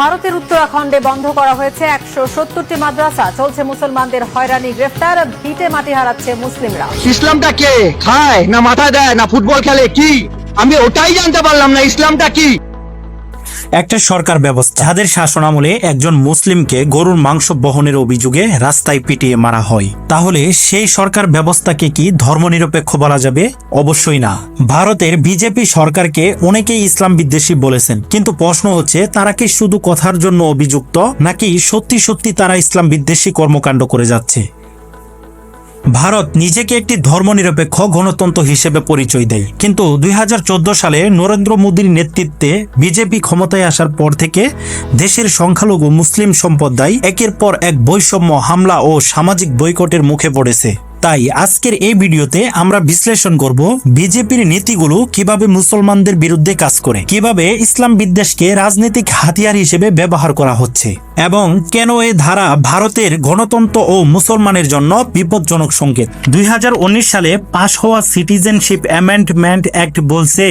ভারতের উত্তরাখণ্ডে বন্ধ করা হয়েছে একশো সত্তরটি মাদ্রাসা। চলছে মুসলমানদের হয়রানি, গ্রেফতার, ভিটে মাটি হারাচ্ছে মুসলিমরা। ইসলামটা কে খায়, না মাথা দেয়, না ফুটবল খেলে, কি? আমি ওটাই জানতে পারলাম না, ইসলামটা কি? একটা সরকার ব্যবস্থা। যাদের শাসনামলে একজন মুসলিমকে গরুর মাংস বহনের অভিযোগে রাস্তায় পিটিয়ে মারা হয়। তাহলে সেই সরকার ব্যবস্থাকে কি ধর্মনিরপেক্ষ বলা যাবে? অবশ্যই না। ভারতের বিজেপি সরকারকে অনেকেই ইসলাম বিদ্বেষী বলেছেন। কিন্তু প্রশ্ন হচ্ছে, তারা কি শুধু কথার জন্য অভিযুক্ত, নাকি সত্যি সত্যি তারা ইসলাম বিদ্বেষী কর্মকাণ্ড করে যাচ্ছে? ভারত নিজেকে একটি ধর্মনিরপেক্ষ গণতন্ত্র হিসেবে পরিচয় দেয়। কিন্তু দুই হাজার চোদ্দ সালে নরেন্দ্র মোদীর নেতৃত্বে বিজেপি ক্ষমতায় আসার পর থেকে দেশের সংখ্যালঘু মুসলিম সম্প্রদায় একের পর এক বৈষম্য, হামলা ও সামাজিক বৈকটের মুখে পড়েছে। তাই আজকের এই ভিডিওতে আমরা বিশ্লেষণ করব বিজেপির নীতিগুলো কীভাবে মুসলমানদের বিরুদ্ধে কাজ করে, কীভাবে ইসলাম বিদ্বেষকে রাজনৈতিক হাতিয়ার হিসেবে ব্যবহার করা হচ্ছে এবং কেন এ ধারা ভারতের গণতন্ত্র ও মুসলমানের জন্য বিপজ্জনক সংকেত। দুই হাজার উনিশ সালে পাশ হওয়া সিটিজেনশিপ অ্যামেন্ডমেন্ট অ্যাক্ট বলছে,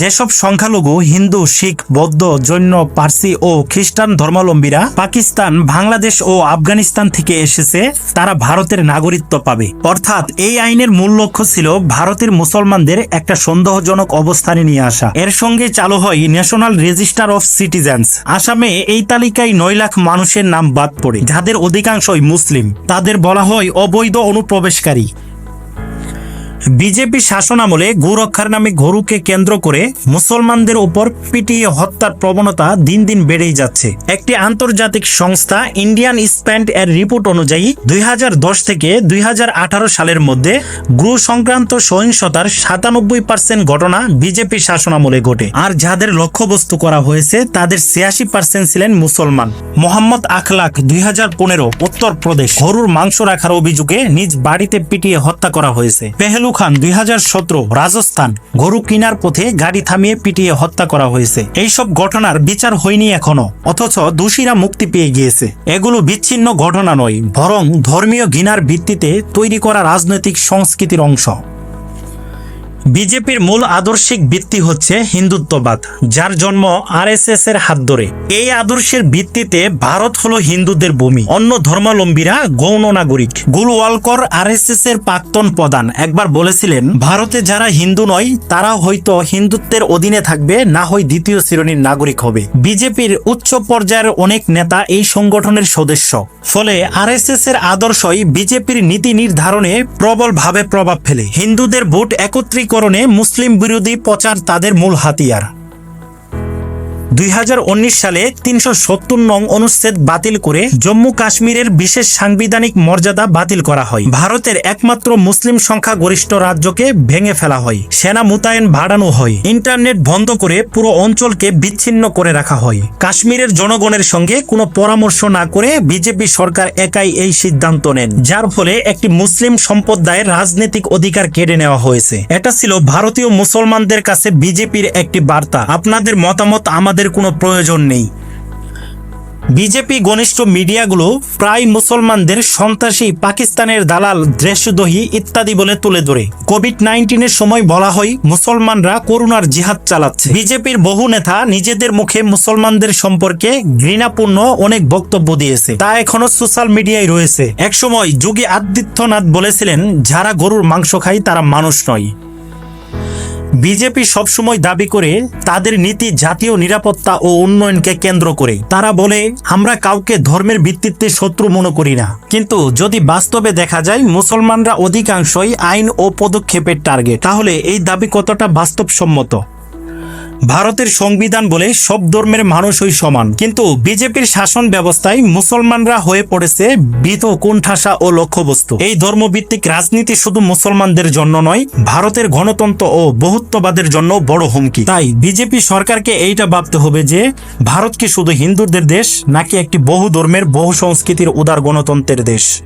যেসব সংখ্যালঘু, হিন্দু, শিখ, বৌদ্ধ, জৈন, পার্সি ও খ্রিস্টান ধর্মাবলম্বীরা পাকিস্তান, বাংলাদেশ ও আফগানিস্তান থেকে এসেছে, তারা ভারতের নাগরিকত্ব পাবে। অর্থাৎ এই আইনের মূল লক্ষ্য ছিল ভারতের মুসলমানদের একটা সন্দেহজনক অবস্থানে নিয়ে আসা। এর সঙ্গে চালু হয় ন্যাশনাল রেজিস্টার অফ সিটিজেন্স আসামে এই তালিকায় নয় লাখ মানুষের নাম বাদ পড়ে, যাদের অধিকাংশই মুসলিম। তাদের বলা হয় অবৈধ অনুপ্রবেশকারী। বিজেপি শাসনামলে গোরক্ষার নামে গরুকে কেন্দ্র করে মুসলমানদের উপর পিটিয়ে হত্যার প্রবণতা দিন দিন বেড়েই যাচ্ছে। একটি আন্তর্জাতিক সংস্থা ইন্ডিয়ান স্প্যান্ড এর রিপোর্ট অনুযায়ী দুই হাজার দশ থেকে দুই হাজার আঠারো সালের মধ্যে গৃহ সংক্রান্ত সহিংসতার সাতানব্বই পার্সেন্ট ঘটনা বিজেপি শাসনামলে ঘটে। আর যাদের লক্ষ্যবস্তু করা হয়েছে, তাদের ছিয়াশি পার্সেন্ট ছিলেন মুসলমান। মোহাম্মদ আখলাক দুই উত্তরপ্রদেশ, গরুর মাংস রাখার অভিযোগে নিজ বাড়িতে পিটিয়ে হত্যা করা হয়েছে। পেহেলু খান দুই হাজার সতের রাজস্থান গরু কিনার পথে গাড়ি থামিয়ে পিটিয়ে হত্যা করা হয়েছে। এইসব ঘটনার বিচার হয়নি এখনও, অথচ দোষীরা মুক্তি পেয়ে গিয়েছে। এগুলো বিচ্ছিন্ন ঘটনা নয়, বরং ধর্মীয় ঘৃণার ভিত্তিতে তৈরি করা রাজনৈতিক সংস্কৃতির অংশ। বিজেপির মূল আদর্শিক ভিত্তি হচ্ছে হিন্দুত্ববাদ, যার জন্ম আরএসএস এর হাত ধরে। এই আদর্শের ভিত্তিতে ভারত হলো হিন্দুদের ভূমি। অন্য ধর্মাবলম্বীরা গৌণ নাগরিক। গুলওয়ালকর আরএসএস এর প্রাক্তন প্রধান একবার বলেছিলেন, ভারতে যারা হিন্দু নয়, তারা হয়তো হিন্দুত্বের অধীনে থাকবে, না হয় দ্বিতীয় শ্রেণির নাগরিক হবে। বিজেপির উচ্চ পর্যায়ের অনেক নেতা এই সংগঠনের সদস্য। ফলে আরএসএস এর আদর্শই বিজেপির নীতি নির্ধারণে প্রবলভাবে প্রভাব ফেলে। হিন্দুদের ভোট একত্রিকরণে মুসলিম বিরোধী প্রচার তাদের মূল হাতিয়ার। দুই হাজার উনিশ সালে তিনশো সত্তর নং অনুচ্ছেদ বাতিল করে জম্মু কাশ্মীরের বিশেষ সাংবিধানিক মর্যাদা বাতিল করা হয়। ভারতের একমাত্র মুসলিম সংখ্যা গরিষ্ঠ রাজ্যকে ভেঙে ফেলা হয়। সেনা মোতায়েন বাড়ানো হয়। ইন্টারনেট বন্ধ করে পুরো অঞ্চলকে বিচ্ছিন্ন করে রাখা হয়। কাশ্মীরের জনগণের সঙ্গে কোনো পরামর্শ না করে বিজেপি সরকার একাই এই সিদ্ধান্ত নেন। যার ফলে একটি মুসলিম সম্প্রদায়ের রাজনৈতিক অধিকার কেড়ে নেওয়া হয়েছে। এটা ছিল ভারতীয় মুসলমানদের কাছে বিজেপির একটি বার্তা। আপনাদের মতামত আমাদের কোনো প্রয়োজন নেই। বিজেপি ঘনিষ্ঠ মিডিয়াগুলো প্রায় মুসলমানদের সন্ত্রাসী, পাকিস্তানের দালাল, দেশদ্রোহী ইত্যাদি বলে তুলে ধরে। কোভিড নাইন্টিনের সময় বলা হয়, মুসলমানরা করুণার জিহাদ চালাচ্ছে। বিজেপির বহু নেতা নিজেদের মুখে মুসলমানদের সম্পর্কে ঘৃণাপূর্ণ অনেক বক্তব্য দিয়েছে। তা এখনও সোশ্যাল মিডিয়ায় রয়েছে। একসময় যোগী আদিত্যনাথ বলেছিলেন, যারা গরুর মাংস খায়, তারা মানুষ নয়। বিজেপি সবসময় দাবি করে তাদের নীতি, জাতীয় নিরাপত্তা ও উন্নয়নকে কেন্দ্র করে। তারা বলে, আমরা কাউকে ধর্মের ভিত্তিতে শত্রু মনে করি না। কিন্তু যদি বাস্তবে দেখা যায়, মুসলমানরা অধিকাংশই আইন ও পদক্ষেপের টার্গেট। তাহলে এই দাবি কতটা বাস্তবসম্মত? ভারতের সংবিধান বলে সব ধর্মের মানুষই সমান। কিন্তু বিজেপির শাসন ব্যবস্থায় মুসলমানরা হয়ে পড়েছে বিত কুণ্ঠাসা ও লক্ষ্যবস্তু। এই ধর্মভিত্তিক রাজনীতি শুধু মুসলমানদের জন্য নয়, ভারতের গণতন্ত্র ও বহুত্ববাদের জন্য বড় হুমকি। তাই বিজেপি সরকারকে এইটা ভাবতে হবে যে, ভারত কি শুধু হিন্দুদের দেশ, নাকি একটি বহু ধর্মের বহু সংস্কৃতির উদার গণতন্ত্রের দেশ?